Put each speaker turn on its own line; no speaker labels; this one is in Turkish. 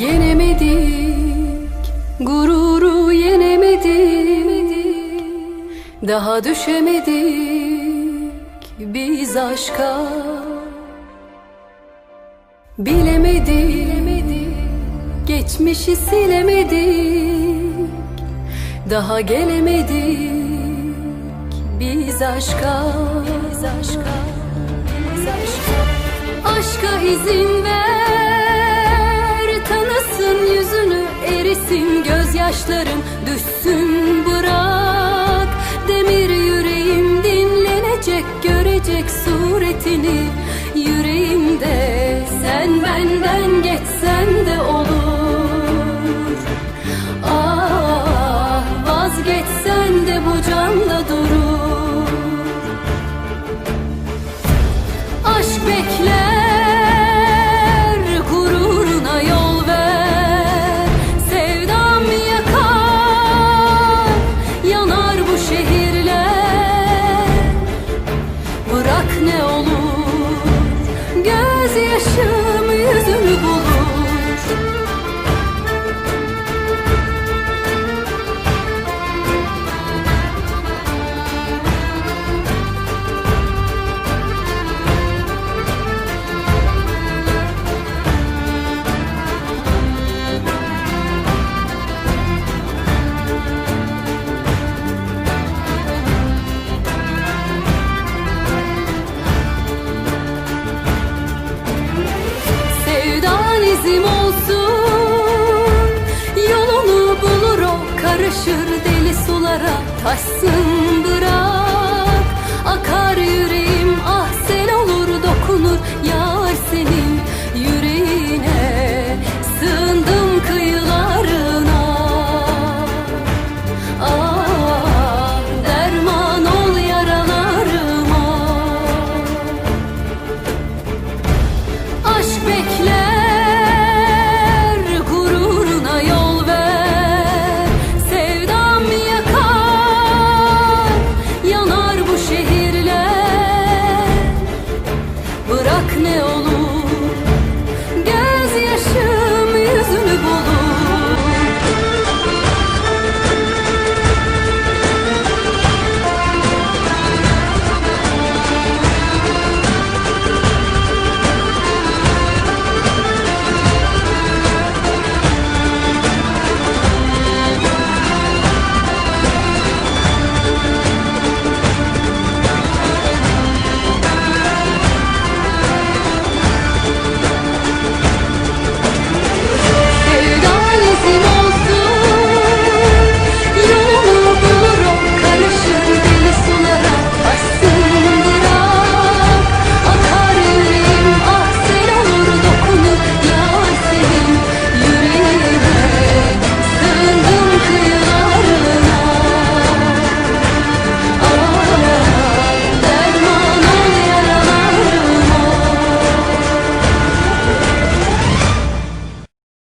Yenemedik, gururu yenemedik Daha düşemedik biz aşka. Bilemedik, geçmişi silemedik Daha gelemedik biz aşka. Biz aşka, biz aşka. Aşka izin gözyaşların Düşsün bırak. Demir yüreğim dinlenecek Görecek suretini. Yüreğimde Sen benden geçsen de olur. Ah vazgeçsen de bu canda durur. Aşk bekler, Karışır deli sulara Taşsın